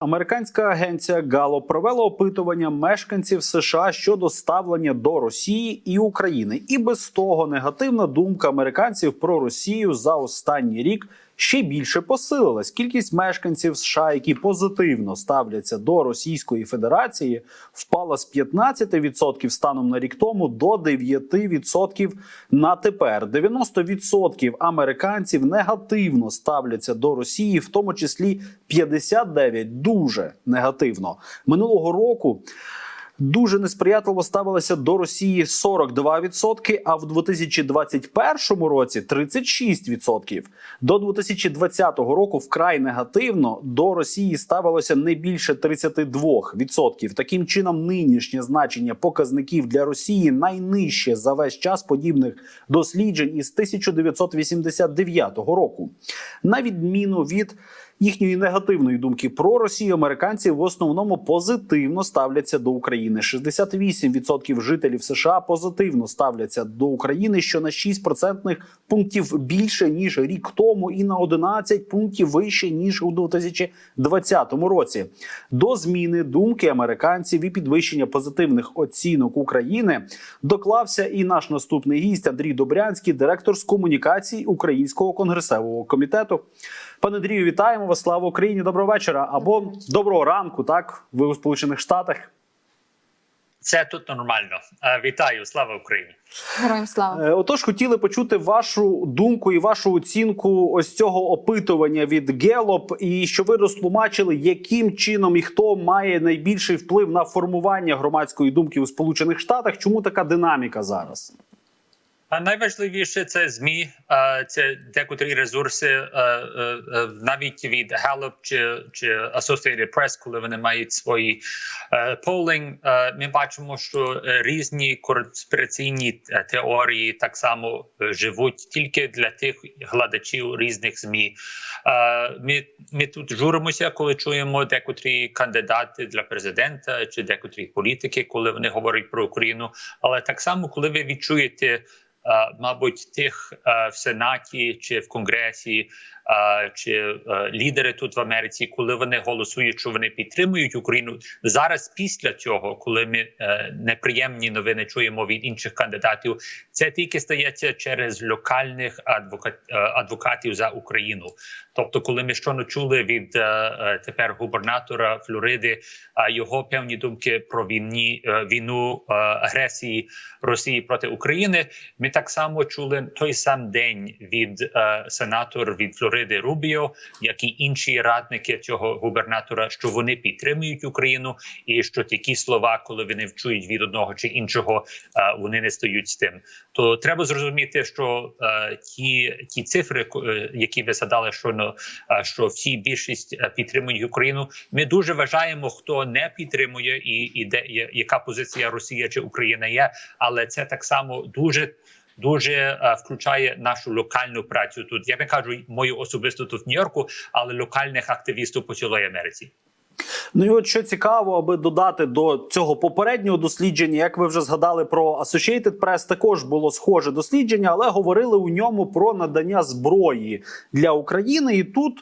Американська агенція Гало провела опитування мешканців США щодо ставлення до Росії і України, і без того негативна думка американців про Росію за останній рік ще більше посилилась. Кількість мешканців США, які позитивно ставляться до Російської Федерації, впала з 15% станом на рік тому до 9% на тепер. 90% американців негативно ставляться до Росії, в тому числі 59% дуже негативно минулого року. Дуже несприятливо ставилися до Росії 42%, а в 2021 році 36%. До 2020 року вкрай негативно до Росії ставилося не більше 32%. Таким чином, нинішнє значення показників для Росії найнижче за весь час подібних досліджень із 1989 року. На відміну від їхньої негативної думки про Росію американці в основному позитивно ставляться до України. 68% жителів США позитивно ставляться до України, що на 6 процентних пунктів більше ніж рік тому, і на 11 пунктів вище ніж у 2020 році. До зміни думки американців і підвищення позитивних оцінок України доклався і наш наступний гість Андрій Добрянський, директор з комунікацій Українського конгресового комітету. Пане Андрію, вітаємо вас! Слава Україні! Доброго вечора або доброго ранку. Так, ви у Сполучених Штатах. Це тут нормально. Е, Вітаю, слава Україні. Героям слава. Е, Отож, хотіли почути вашу думку і вашу оцінку ось цього опитування від Гелоп, і що ви розтлумачили, яким чином і хто має найбільший вплив на формування громадської думки у Сполучених Штатах. Чому така динаміка зараз? А найважливіше це змі, це декотрі ресурси, е, е, е, навіть від Gallup чи чи Associated Press, коли вони мають свої полінг, ми бачимо, що різні конспіраційні теорії так само живуть тільки для тих глядачів різних змі. Ми ми тут журимося, коли чуємо декотрі кандидати для президента чи декотрі політики, коли вони говорять про Україну. Але так само, коли ви відчуєте. Е, Мабуть, тих е, в сенаті чи в конгресі, чи е, лідери тут в Америці, коли вони голосують, що вони підтримують Україну зараз. Після цього, коли ми е, неприємні новини чуємо від інших кандидатів, це тільки стається через локальних е, адвокатів за Україну. Тобто, коли ми щойно чули від тепер губернатора Флориди його певні думки про війні, війну агресії Росії проти України, ми так само чули той сам день від сенатора від Флориди Рубіо, як і інші радники цього губернатора, що вони підтримують Україну, і що такі слова, коли вони вчують від одного чи іншого, е, вони не стають з тим. То треба зрозуміти, що е, ті, ті цифри, е, які ви згадали, щойно, е, що всі більшість підтримують Україну. Ми дуже вважаємо, хто не підтримує, і, і де яка позиція Росія чи Україна є, але це так само дуже. Дуже е, включає нашу локальну працю тут. Я не кажу мою особисто тут в Нью-Йорку, але локальних активістів по цілої Америці. Ну і от що цікаво, аби додати до цього попереднього дослідження, як ви вже згадали про Associated Press, також було схоже дослідження, але говорили у ньому про надання зброї для України. І тут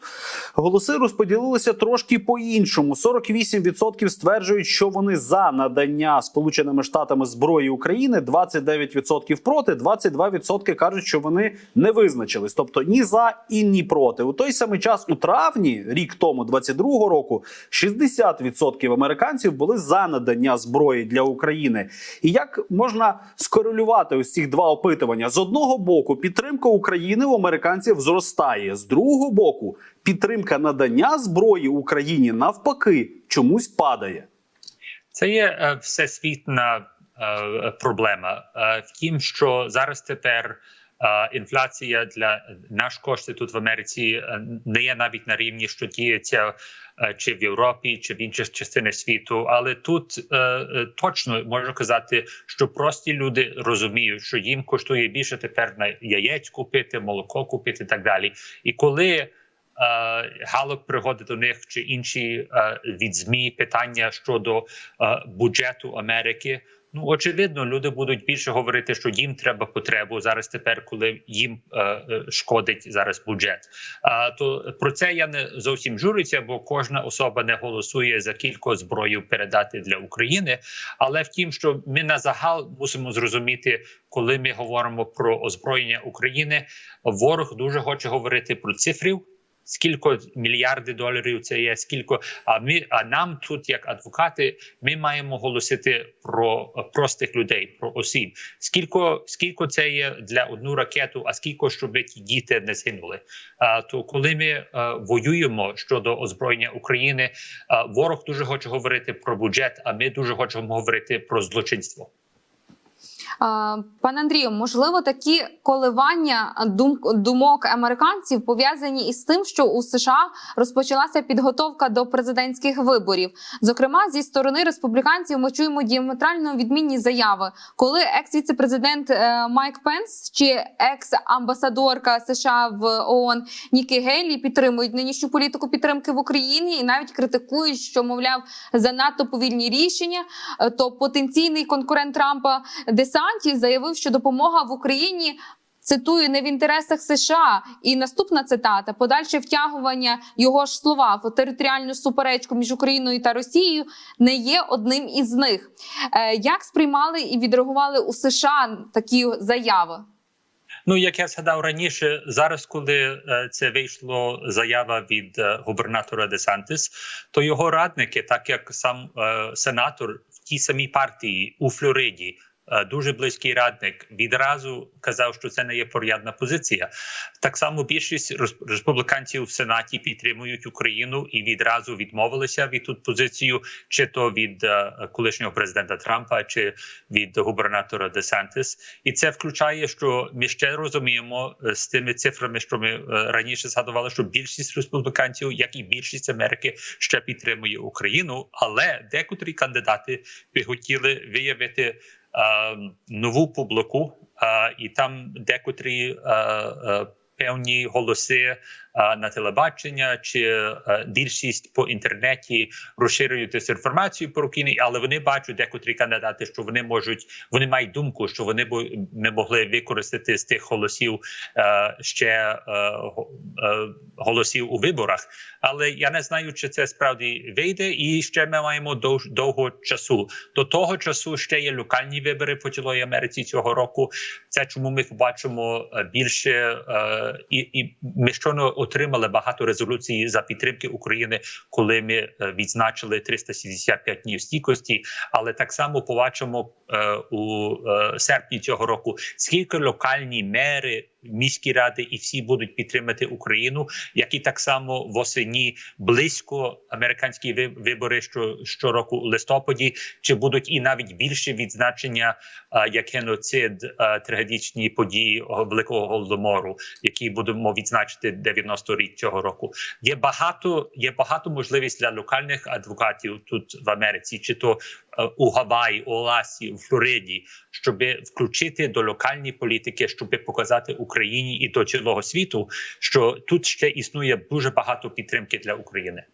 голоси розподілилися трошки по-іншому. 48% стверджують, що вони за надання Сполученими Штатами зброї України, 29% проти, 22% кажуть, що вони не визначились, тобто ні за і ні проти. У той самий час у травні, рік тому, 22-го року, 60% американців були за надання зброї для України. І як можна скорелювати ось ці два опитування? З одного боку, підтримка України у американців зростає, з другого боку, підтримка надання зброї Україні навпаки чомусь падає. Це є е, всесвітна е, проблема. Е, втім, що зараз тепер е, інфляція для наш кошти тут в Америці е, не є навіть на рівні, що діється е, чи в Європі, чи в інших частинах світу. Але тут е, е, точно можу казати, що прості люди розуміють, що їм коштує більше тепер на яєць купити, молоко купити і так далі. І коли Галуп приходить до них чи інші е, від змі питання щодо е, бюджету Америки. Ну очевидно, люди будуть більше говорити, що їм треба потребу зараз. Тепер, коли їм е, е, шкодить зараз бюджет. А то про це я не зовсім журюся, бо кожна особа не голосує за кілька зброю передати для України. Але втім, що ми на загал мусимо зрозуміти, коли ми говоримо про озброєння України, ворог дуже хоче говорити про цифрів. Скільки мільярдів доларів це є, скільки а ми а нам тут, як адвокати, ми маємо голосити про простих людей, про осіб. Скільки скільки це є для одну ракету, а скільки щоб ті діти не згинули. А то коли ми е, воюємо щодо озброєння України, е, ворог дуже хоче говорити про бюджет, а ми дуже хочемо говорити про злочинство. Пане Андрію, можливо, такі коливання дум, думок американців пов'язані із тим, що у США розпочалася підготовка до президентських виборів. Зокрема, зі сторони республіканців ми чуємо діаметрально відмінні заяви, коли екс-віцепрезидент е, Майк Пенс чи екс-амбасадорка США в ООН Нікі Гейлі підтримують нинішню політику підтримки в Україні і навіть критикують, що мовляв занадто повільні рішення, е, то потенційний конкурент Трампа Десанті заявив, що допомога в Україні. Цитую не в інтересах США, і наступна цитата: подальше втягування його ж слова в територіальну суперечку між Україною та Росією не є одним із них. Е, як сприймали і відреагували у США такі заяви? Ну як я згадав раніше, зараз, коли е, це вийшло заява від е, губернатора Десантис, то його радники, так як сам сенатор в тій самій партії у Флориді. Е, Дуже близький радник відразу казав, що це не є порядна позиція. Так само більшість республіканців в сенаті підтримують Україну і відразу відмовилися від тут позицію, чи то від е, колишнього президента Трампа, чи від губернатора Десантис. І це включає, що ми ще розуміємо е, з тими цифрами, що ми раніше згадували, що більшість республіканців, як і більшість Америки, ще підтримує Україну, але декотрі кандидати хотіли виявити нову публіку, е, і там декотрі е, е, певні голоси е, на телебачення чи е, більшість по інтернеті розширюють дезінформацію про Україну, але вони бачать декотрі кандидати, що вони можуть, вони мають думку, що вони б не могли використати з тих голосів е, ще е, го- голосів у виборах. Але я не знаю, чи це справді вийде, і ще ми маємо дов- довго часу. До того часу ще є локальні вибори по цілої Америці цього року. Це чому ми побачимо більше і, і ми щойно отримали багато резолюцій за підтримки України, коли ми е, відзначили 365 днів стійкості. Але так само побачимо е, у е, серпні цього року, скільки локальні мери. Міські ради і всі будуть підтримати Україну, які так само восені близько американські ви- вибори, що щороку у листопаді, чи будуть і навіть більше відзначення а, як геноцид а, трагедичні події великого голодомору, які будемо відзначити 90 рік цього року. Є багато є багато можливість для локальних адвокатів тут в Америці, чи то е, у Гаваї, у Аласі, у Флориді, щоб включити до локальної політики, щоб показати Україні і до цілого світу, що тут ще існує дуже багато підтримки для України.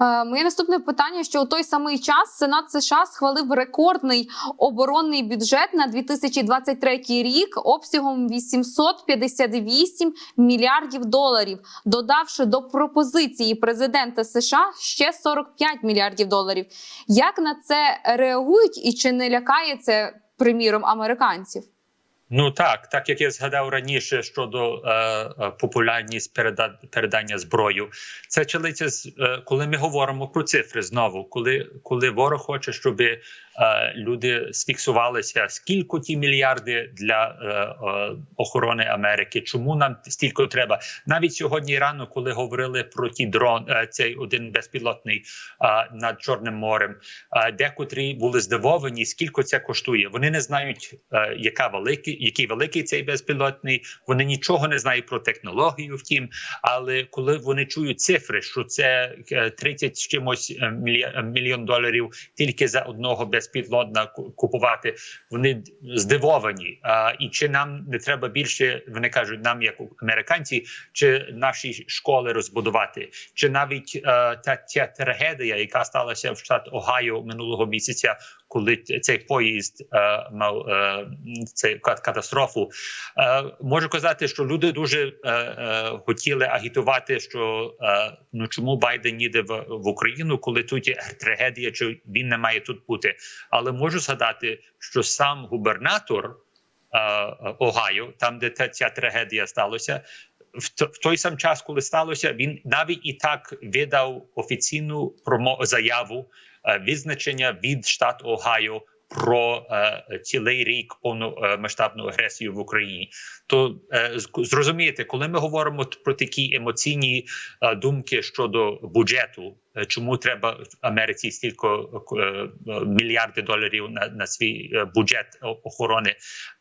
Е, Моє наступне питання: що у той самий час Сенат США схвалив рекордний оборонний бюджет на 2023 рік обсягом 858 мільярдів доларів, додавши до пропозиції президента США ще 45 мільярдів доларів. Як на це реагують і чи не лякає це приміром американців? Ну так, так як я згадав раніше щодо е, е, популярність переда, передання зброю, це чилиться з е, коли ми говоримо про цифри знову, коли, коли ворог хоче, щоб люди сфіксувалися, скільки ті мільярди для е, е, охорони Америки, чому нам стільки треба? Навіть сьогодні рано, коли говорили про ті дрон, е, цей один безпілотний е, над Чорним морем, е, декотрі були здивовані, скільки це коштує. Вони не знають, е, яка великий, який великий цей безпілотний. Вони нічого не знають про технологію. Втім, але коли вони чують цифри, що це е, 30 з чимось е, мільйон доларів тільки за одного безпілотна Лондона купувати, вони здивовані. А, і чи нам не треба більше? Вони кажуть, нам як американці, чи наші школи розбудувати, чи навіть а, та ця трагедія, яка сталася в штат Огайо минулого місяця, коли цей поїзд е, мав е, цей катастрофу. Е, можу казати, що люди дуже е, е, хотіли агітувати, що е, ну чому Байден їде в, в Україну, коли тут є трагедія, чи він не має тут бути. Але можу згадати, що сам губернатор е, Огайо, там де та, ця трагедія сталася. В той сам час, коли сталося, він навіть і так видав офіційну промо заяву е, визначення від штату Огайо про е, цілий рік повномасштабну агресію в Україні. То е, зрозумієте, коли ми говоримо про такі емоційні е, думки щодо бюджету, е, чому треба в Америці стільки е, е, мільярди доларів на, на свій е, бюджет охорони.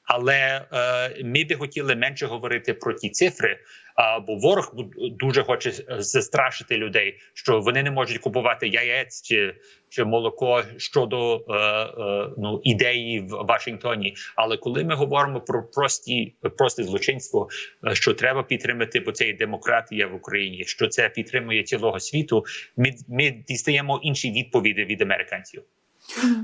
Але е, ми би хотіли менше говорити про ті цифри, а, бо ворог дуже хоче застрашити людей, що вони не можуть купувати яєць чи, чи молоко щодо е, е, ну ідеї в Вашингтоні. Але коли ми говоримо про прості просте злочинство, е, що треба підтримати, бо це є демократія в Україні, що це підтримує цілого світу, ми, ми дістаємо інші відповіді від американців.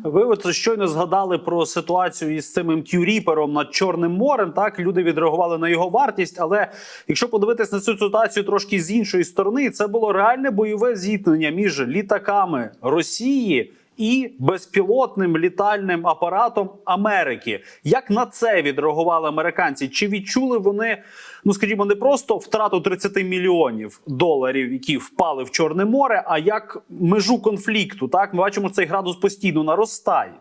Ви от щойно згадали про ситуацію із цим MQ Ріпером над Чорним морем. Так люди відреагували на його вартість. Але якщо подивитись на цю ситуацію трошки з іншої сторони, це було реальне бойове зіткнення між літаками Росії. І безпілотним літальним апаратом Америки. Як на це відреагували американці? Чи відчули вони, ну скажімо, не просто втрату 30 мільйонів доларів, які впали в Чорне море, а як межу конфлікту? Так ми бачимо, цей градус постійно наростає.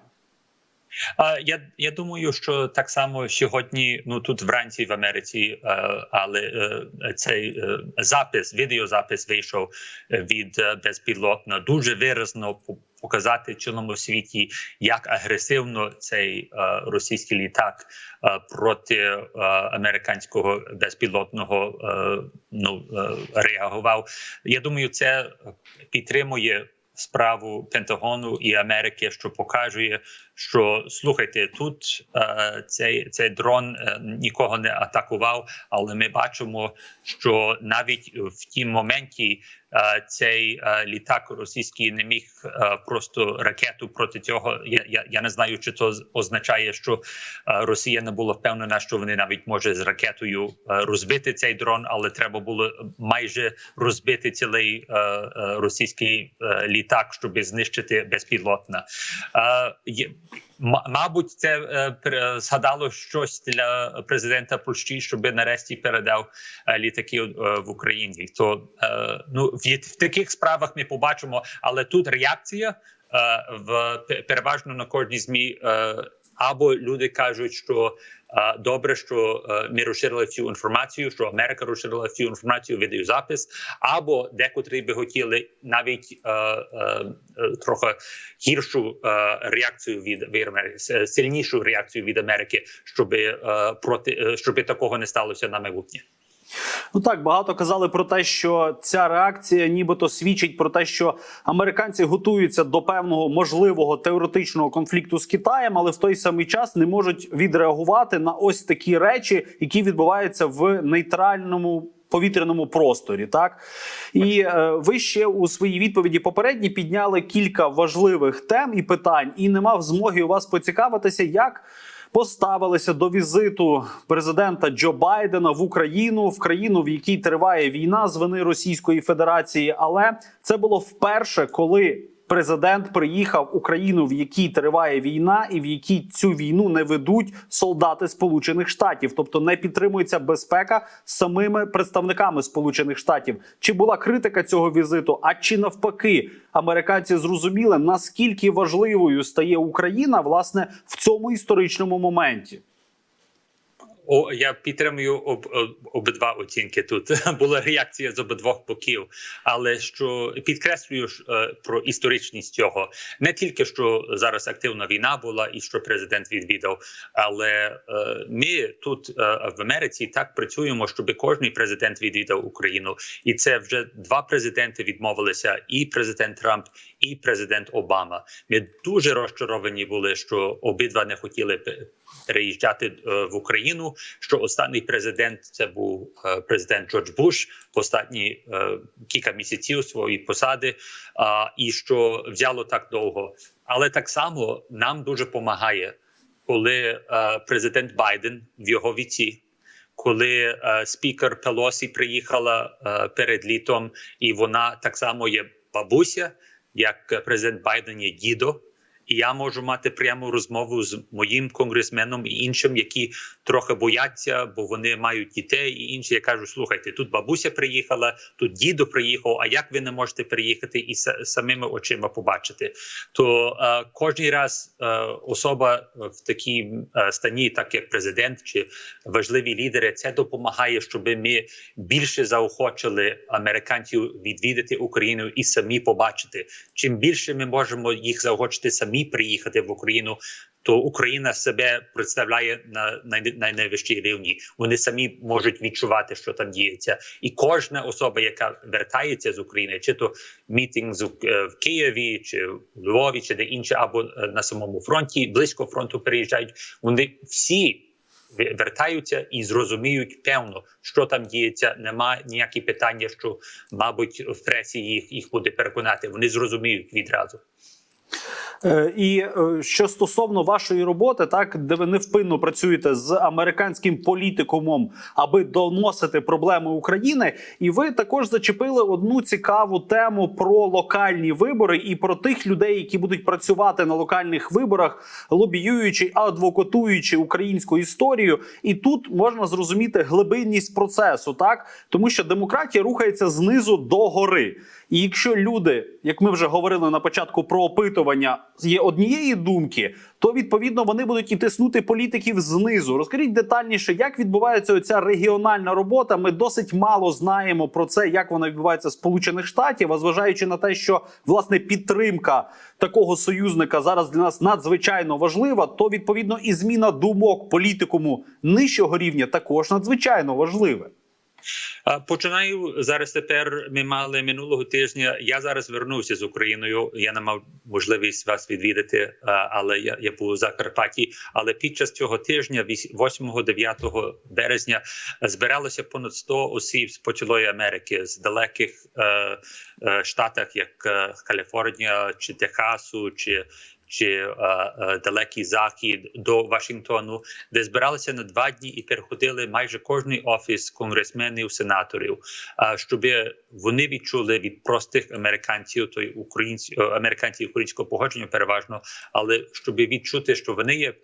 Я, я думаю, що так само сьогодні, ну тут вранці в Америці, е, але е, цей е, запис, відеозапис вийшов від безпілотно дуже виразно показати цілому світі, як агресивно цей е, російський літак е, проти е, американського безпілотного е, ну е, реагував. Я думаю, це підтримує справу Пентагону і Америки, що показує, що слухайте, тут е, цей, цей дрон е, нікого не атакував, але ми бачимо, що навіть в тім моменті цей літак російський не міг просто ракету проти цього. Я, я, я не знаю, чи то означає, що Росія не була впевнена, що вони навіть може з ракетою розбити цей дрон, але треба було майже розбити цілий російський літак, щоб знищити безпілотна. Е, Мабуть, це е, згадало щось для президента Польщі, щоб нарешті передав е, літаки е, в Україні. То е, ну в, таких справах ми побачимо, але тут реакція е, в переважно на кожній змі. Або люди кажуть, що е, добре, що е, ми розширили цю інформацію, що Америка розширила цю інформацію, відеозапис, або декотрі би хотіли навіть е, е, е, трохи гіршу е, реакцію від, від Америки, сильнішу реакцію від Америки, щоб проти щоб такого не сталося на майбутнє. Ну так багато казали про те, що ця реакція, нібито свідчить про те, що американці готуються до певного можливого теоретичного конфлікту з Китаєм, але в той самий час не можуть відреагувати на ось такі речі, які відбуваються в нейтральному. Повітряному просторі, так і е, ви ще у своїй відповіді попередні підняли кілька важливих тем і питань, і не мав змоги у вас поцікавитися, як поставилися до візиту президента Джо Байдена в Україну, в країну, в якій триває війна з вини Російської Федерації. Але це було вперше, коли президент приїхав в Україну, в якій триває війна, і в якій цю війну не ведуть солдати Сполучених Штатів, тобто не підтримується безпека самими представниками Сполучених Штатів. Чи була критика цього візиту? А чи навпаки, американці зрозуміли наскільки важливою стає Україна власне в цьому історичному моменті? О, я підтримую об, об, обидва оцінки. Тут була реакція з обидвох боків, але що підкреслюю е, про історичність цього не тільки що зараз активна війна була і що президент відвідав, але е, ми тут е, в Америці так працюємо, щоб кожний президент відвідав Україну, і це вже два президенти відмовилися: і президент Трамп, і президент Обама. Ми дуже розчаровані були, що обидва не хотіли переїжджати е, в Україну. Що останній президент це був е, президент Джордж Буш, останні е, кілька місяців своєї посади, і що взяло так довго. Але так само нам дуже допомагає, коли президент Байден в його віці. Коли е, спікер Пелосі приїхала е, перед літом, і вона так само є бабуся, як президент Байден є дідо, і я можу мати пряму розмову з моїм конгресменом і іншим, які трохи бояться, бо вони мають дітей і інші. Я кажу: слухайте, тут бабуся приїхала, тут дідо приїхав. А як ви не можете приїхати і самими очима побачити? То е, кожен раз е, особа в такій е, стані, так як президент чи важливі лідери, це допомагає, щоб ми більше заохочили американців відвідати Україну і самі побачити. Чим більше ми можемо їх заохочити самі приїхати в Україну, то Україна себе представляє на най- най- найвищій рівні. Вони самі можуть відчувати, що там діється, і кожна особа, яка вертається з України, чи то мітинг з е, в Києві, чи в Львові, чи де інше, або е, на самому фронті, близько фронту переїжджають. Вони всі вертаються і зрозуміють певно, що там діється. Нема ніякі питання, що мабуть в пресі їх їх буде переконати. Вони зрозуміють відразу. Е, І е, що стосовно вашої роботи, так де ви невпинно працюєте з американським політикумом, аби доносити проблеми України, і ви також зачепили одну цікаву тему про локальні вибори і про тих людей, які будуть працювати на локальних виборах, лобіюючи, адвокатуючи українську історію. І тут можна зрозуміти глибинність процесу, так тому що демократія рухається знизу до гори. І якщо люди, як ми вже говорили на початку про опитування, є однієї думки, то відповідно вони будуть і тиснути політиків знизу. Розкажіть детальніше, як відбувається оця регіональна робота. Ми досить мало знаємо про це, як вона відбувається в Сполучених Штатів, а зважаючи на те, що власне підтримка такого союзника зараз для нас надзвичайно важлива, то відповідно і зміна думок політикуму нижчого рівня також надзвичайно важливе. Починаю зараз. Тепер ми мали минулого тижня. Я зараз вернувся з Україною. Я не мав можливість вас відвідати, але я, я був у Закарпатті. Але під час цього тижня, 8-9 березня, збиралося понад 100 осіб з почалої Америки з далеких е, е, штатах, як е, Каліфорнія чи Техасу, чи чи е, е, далекий захід до Вашингтону, де збиралися на два дні і переходили майже кожний офіс конгресменів, сенаторів, а щоб вони відчули від простих американців, то й українці е, американців українського походження переважно, але щоб відчути, що вони є е,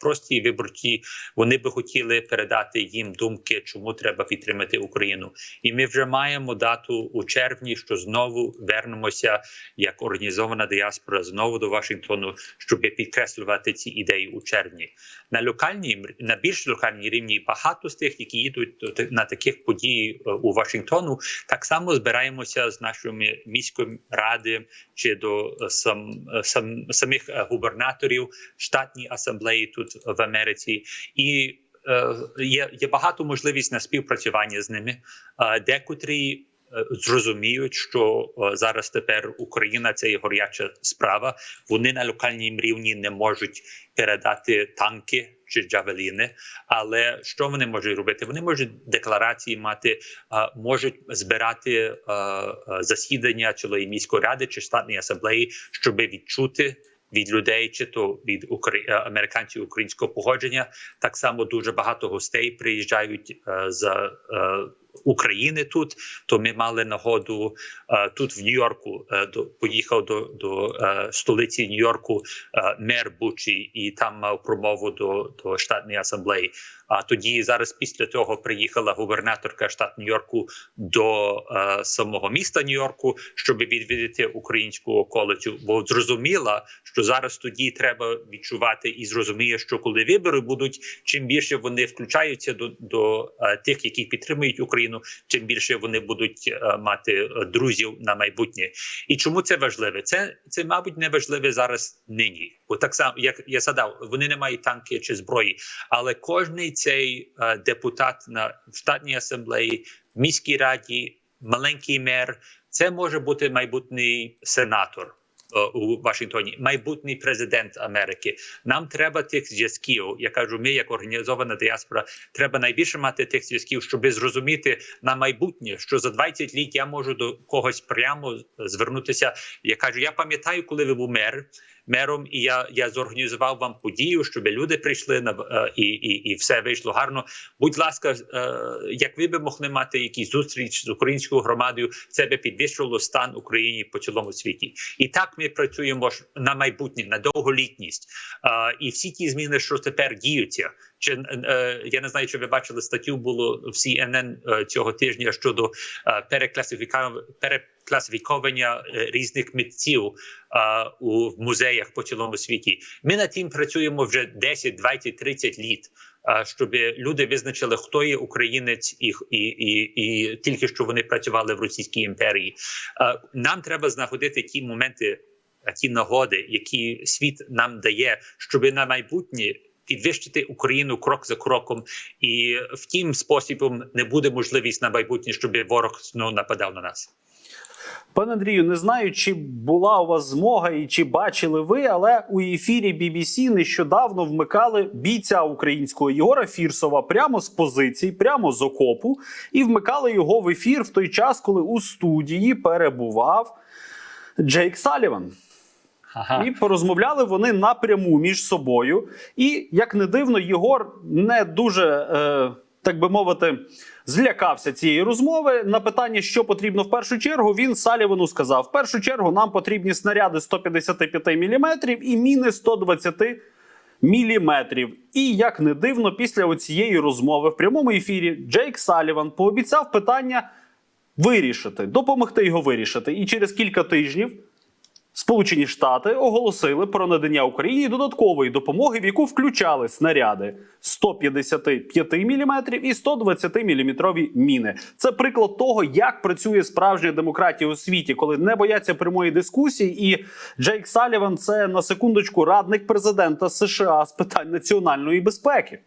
прості виборці, вони би хотіли передати їм думки, чому треба підтримати Україну. І ми вже маємо дату у червні, що знову вернемося як організована діаспора знову до Вашингтону, щоб підкреслювати ці ідеї у червні. На локальній на більш локальній рівні багато з тих, які їдуть на таких подій е, у Вашингтону, так само збираємося з нашими міської ради чи до е, сам, е, сам самих губернаторів штатній асамблеї тут в Америці і. Є, є багато можливість на співпрацювання з ними. Декотрі зрозуміють, що е, зараз тепер Україна це є горяча справа. Вони на локальній рівні не можуть передати танки чи джавеліни. Але що вони можуть робити? Вони можуть декларації мати, можуть збирати е, е, засідання цілої міської ради чи штатної асамблеї, щоб відчути. Від людей, чи то від американців українського походження, так само дуже багато гостей приїжджають з України тут. То ми мали нагоду е, тут в Нью-Йорку. Е, поїхав до, до е, столиці Нью-Йорку мер Бучі, і там мав промову до, до штатної асамблеї. А тоді зараз після того приїхала губернаторка штату Нью-Йорку до самого міста Нью-Йорку, щоб відвідати українську околицю, бо зрозуміла, що зараз тоді треба відчувати і зрозуміє, що коли вибори будуть, чим більше вони включаються до, до тих, які підтримують Україну, чим більше вони будуть е, мати е, друзів на майбутнє. І чому це важливе? Це це, мабуть, не важливе зараз нині. Бо так само, як я згадав, вони не мають танки чи зброї, але кожний цей е, депутат на штатній асамблеї, міській раді, маленький мер, це може бути майбутній сенатор. Е, у Вашингтоні, майбутній президент Америки. Нам треба тих зв'язків. Я кажу, ми, як організована діаспора, треба найбільше мати тих зв'язків, щоб зрозуміти на майбутнє, що за 20 літ я можу до когось прямо звернутися. Я кажу, я пам'ятаю, коли ви був мер. Мером, і я я зорганізував вам подію, щоб люди прийшли на е, і, і, і все вийшло гарно. Будь ласка, е, як ви би могли мати якісь зустріч з українською громадою, це би підвищило стан України по цілому світі. І так ми працюємо на майбутнє, на довголітність. Е, і всі ті зміни, що тепер діються. Чи е, я не знаю, чи ви бачили статтю було в CNN е, цього тижня щодо е, перекласифікав- перекласифіковання е, різних митців у музеях по цілому світі. Ми над тим працюємо вже 10, 20, 30 літ. Щоб люди визначили, хто є українець, і, і, і, і тільки що вони працювали в Російській імперії. Нам треба знаходити ті моменти, ті нагоди, які світ нам дає, щоб на майбутнє підвищити Україну крок за кроком, і втім способом не буде можливість на майбутнє, щоб ворог знову нападав на нас. Пане Андрію, не знаю, чи була у вас змога і чи бачили ви, але у ефірі BBC нещодавно вмикали бійця українського Єгора Фірсова прямо з позицій, прямо з окопу, і вмикали його в ефір в той час, коли у студії перебував Джейк Саліван. Ага. І порозмовляли вони напряму між собою. І як не дивно, Єгор не дуже, е, так би мовити, злякався цієї розмови. На питання, що потрібно в першу чергу, він Салівану сказав: в першу чергу нам потрібні снаряди 155 мм і міни 120 міліметрів. І як не дивно, після цієї розмови в прямому ефірі Джейк Саліван пообіцяв питання вирішити, допомогти його вирішити. І через кілька тижнів Сполучені Штати оголосили про надання Україні додаткової допомоги, в яку включали снаряди 155 мм і 120 мм міни. Це приклад того, як працює справжня демократія у світі, коли не бояться прямої дискусії. І Джейк Саліван це на секундочку радник президента США з питань національної безпеки.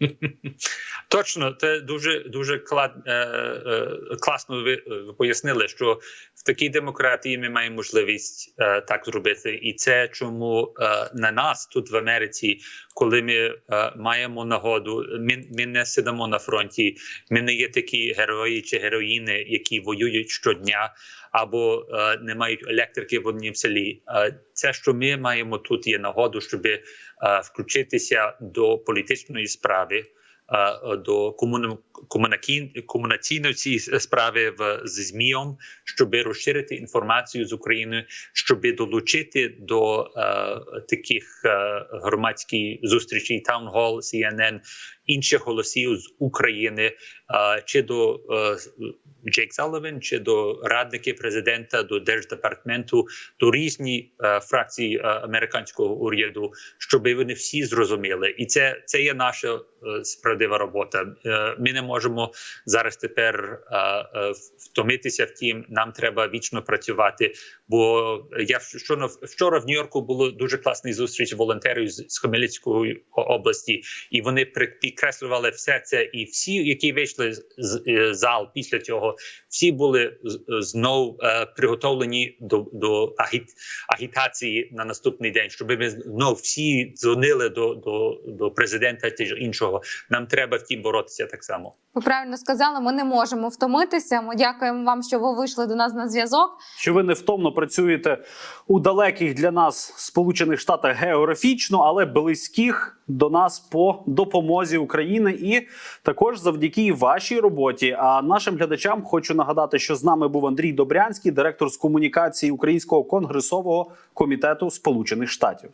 Точно, це дуже дуже клад, е, е, класно ви, ви пояснили, що в такій демократії ми маємо можливість е, так зробити, і це чому е, на нас тут в Америці, коли ми е, маємо нагоду, ми, ми не сидимо на фронті, ми не є такі герої чи героїни, які воюють щодня. Або е, не мають електрики в однім селі. Е, це, що ми маємо тут, є нагоду, щоб е, включитися до політичної справи, е, до комуну- комунакі- комунікаційної цієї справи в з ЗМІом, щоб розширити інформацію з України, щоб долучити до е, таких е, громадських зустрічей, таунхол, CNN, інших голосів з України, е, чи до е, Джейк Салливен чи до радники президента, до держдепартаменту, до різні е, фракції е, американського уряду, щоб вони всі зрозуміли, і це, це є наша справедлива робота. Е, ми не можемо зараз тепер е, е, втомитися. Втім, нам треба вічно працювати. Бо я вчора, вчора в Нью-Йорку було дуже класний зустріч волонтерів з, Хмельницької області, і вони підкреслювали все це. І всі, які вийшли з е, зал після цього, всі були з- знов е, приготовлені до, до агіт, агітації на наступний день, щоб ми знов всі дзвонили до, до, до президента чи іншого. Нам треба втім боротися так само. Ви правильно сказали, ми не можемо втомитися. Ми дякуємо вам, що ви вийшли до нас на зв'язок. що ви невтомно працюєте у далеких для нас Сполучених Штатах географічно, але близьких до нас по допомозі України, і також завдяки вашій роботі. А нашим глядачам хочу нагадати, що з нами був Андрій Добрянський, директор з комунікації Українського конгресового комітету Сполучених Штатів.